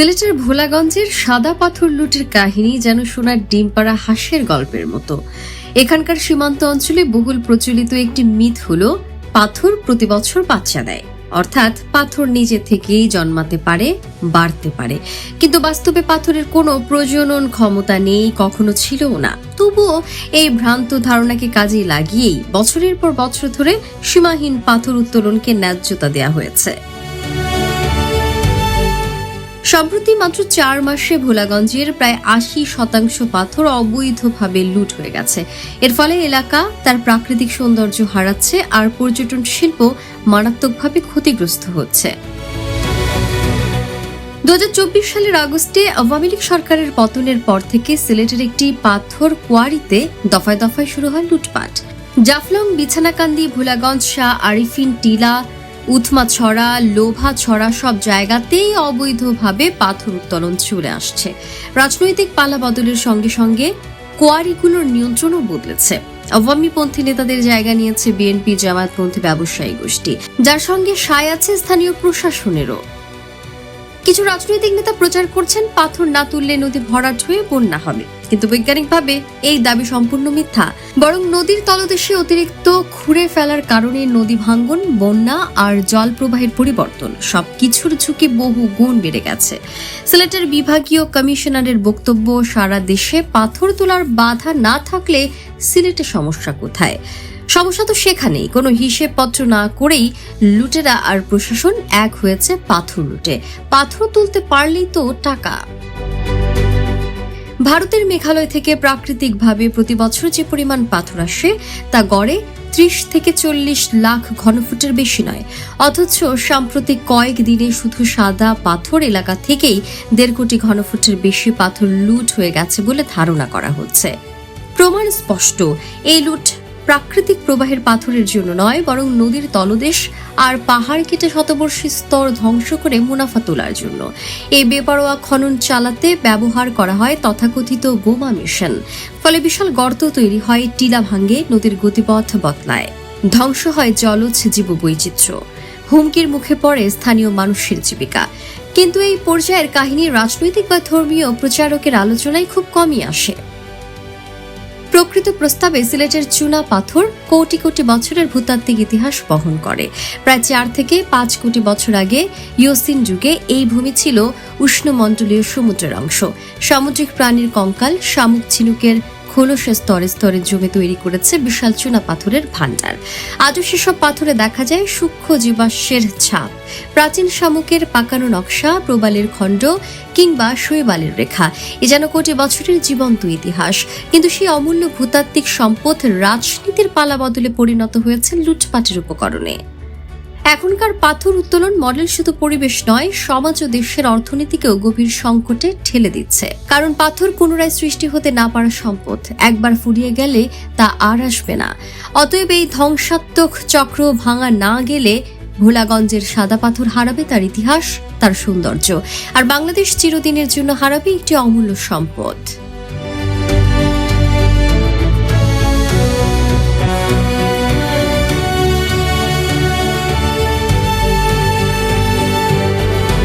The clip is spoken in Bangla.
সিলেটের ভোলাগঞ্জের সাদা পাথর লুটের কাহিনী যেন শোনার ডিম পাড়া হাস্যের গল্পের মতো। এখানকার সীমান্ত অঞ্চলে বহুল প্রচলিত একটি মিথ হলো, পাথর প্রতি বছর বাচ্চা দেয়। অর্থাৎ পাথর নিজে থেকেই জন্মাতে পারে, বাড়তে পারে। কিন্তু বাস্তবে পাথরের কোনো প্রজনন ক্ষমতা নেই, কখনো ছিলও না। তবুও এই ভ্রান্ত ধারণাকে কাজে লাগিয়েই বছরের পর বছর ধরে সীমাহীন পাথর উত্তোলনকে ন্যায্যতা দেওয়া হয়েছে। সম্প্রতি মাত্র চার মাসে ভোলাগঞ্জের প্রায় আশি শতাংশ পাথর অবৈধভাবে লুট হয়ে গেছে। এর ফলে এলাকা তার প্রাকৃতিক সৌন্দর্য হারাচ্ছে আর পর্যটন শিল্প মারাত্মকভাবে ক্ষতিগ্রস্ত হচ্ছে। দু হাজার চব্বিশ সালের আগস্টে আওয়ামী লীগ সরকারের পতনের পর থেকে সিলেটের একটি পাথর কোয়ারিতে দফায় দফায় শুরু হয় লুটপাট। জাফলং, বিছানাকান্দি, ভোলাগঞ্জ, শাহ আরিফিন, টিলা উথমা ছড়া, লোভা ছড়া সব জায়গাতেই অবৈধভাবে পাথর উত্তোলন চলে আসছে। রাজনৈতিক পালা বদলের সঙ্গে সঙ্গে কোয়ারিগুলোর নিয়ন্ত্রণও বদলেছে। আওয়ামীপন্থী নেতাদের জায়গা নিয়েছে বিএনপি জামায়াতপন্থী ব্যবসায়ী গোষ্ঠী। যার সঙ্গে সায় আছে স্থানীয় প্রশাসনেরও। কিছু রাজনৈতিক নেতা প্রচার করছেন, পাথর না তুললে নদী ভরাট হয়ে বন্যা হবে। কিন্তু বৈজ্ঞানিকভাবে এই দাবি সম্পূর্ণ মিথ্যা। বরং নদীর তলদেশে অতিরিক্ত খুঁড়ে ফেলার কারণে নদী ভাঙ্গন, বন্যা আর জল প্রবাহের পরিবর্তন, সবকিছুর ঝুঁকি বহু গুণ বেড়ে গেছে। সিলেটের বিভাগীয় কমিশনারের বক্তব্য, সারা দেশে পাথর তোলার বাধা না থাকলে সিলেটে সমস্যা কোথায়? সমস্যা তো সেখানেই। কোনো হিসেবপত্র না করেই লুটেরা আর প্রশাসন এক হয়েছে পাথর লুটে। পাথর তুলতে পারলেই তো টাকা। ভারতের মেঘালয় থেকে প্রাকৃতিকভাবে প্রতি বছর যে পরিমাণ পাথর আসে, তা গড়ে ত্রিশ থেকে চল্লিশ লাখ ঘনফুটের বেশি নয়। অথচ সাম্প্রতিক কয়েক দিনে শুধু সাদা পাথর এলাকা থেকেই দেড় কোটি ঘনফুটের বেশি পাথর লুট হয়ে গেছে বলে ধারণা করা হচ্ছে। প্রমাণ স্পষ্ট, এই লুট প্রাকৃতিক প্রবাহের পাথরের জন্য নয়, বরং নদীর তলদেশ আর পাহাড় কেটে শতবর্ষী স্তর ধ্বংস করে মুনাফা তোলার জন্য। এই বেপরোয়া খনন চালাতে ব্যবহার করা হয় তথাকথিত বোমা মিশন। ফলে বিশাল গর্ত তৈরি হয় টিলা ভাঙ্গে নদীর গতিপথ বদলায়। ধ্বংস হয় জলজ জীব বৈচিত্র্য হুমকির মুখে পড়ে স্থানীয় মানুষের জীবিকা। কিন্তু এই পর্যায়ের কাহিনী রাজনৈতিক বা ধর্মীয় প্রচারকের আলোচনায় খুব কমই আসে। প্রকৃত প্রস্তাবে সিলেটের চুনা পাথর কোটি কোটি বছরের ভূতাত্ত্বিক ইতিহাস বহন করে। প্রায় চার থেকে পাঁচ কোটি বছর আগে ইয়োসিন যুগে এই ভূমি ছিল উষ্ণমণ্ডলীয় সমুদ্রের অংশ। সামুদ্রিক প্রাণীর কঙ্কাল, শামুক ঝিনুকের খোলসের স্তরে স্তরে জমে তৈরি করেছে বিশাল চুনা পাথরের ভাণ্ডার। আজও সেসব পাথরে দেখা যায় সূক্ষ্ম জীবাশ্মের ছাপ। প্রাচীন শামুকের পাকানো নকশা, প্রবালের খণ্ড কিংবা শৈবালের রেখা, এ যেন কোটি বছরের জীবন্ত ইতিহাস। কিন্তু সেই অমূল্য ভূতাত্ত্বিক সম্পদ রাজনীতির পালা বদলে পরিণত হয়েছে লুটপাটের উপকরণে। এখনকার পাথর উত্তোলন মডেল শুধু পরিবেশ নয়, সমাজ ও দেশের অর্থনীতিকেও গভীর সংকটে ঠেলে দিচ্ছে। কারণ পাথর পুনরায় সৃষ্টি হতে না পারা সম্পদ, একবার ফুরিয়ে গেলে তা আর আসবে না। অতএব এই ধ্বংসাত্মক চক্র ভাঙা না গেলে ভোলাগঞ্জের সাদা পাথর হারাবে তার ইতিহাস, তার সৌন্দর্য। আর বাংলাদেশ চিরদিনের জন্য হারাবে একটি অমূল্য সম্পদ।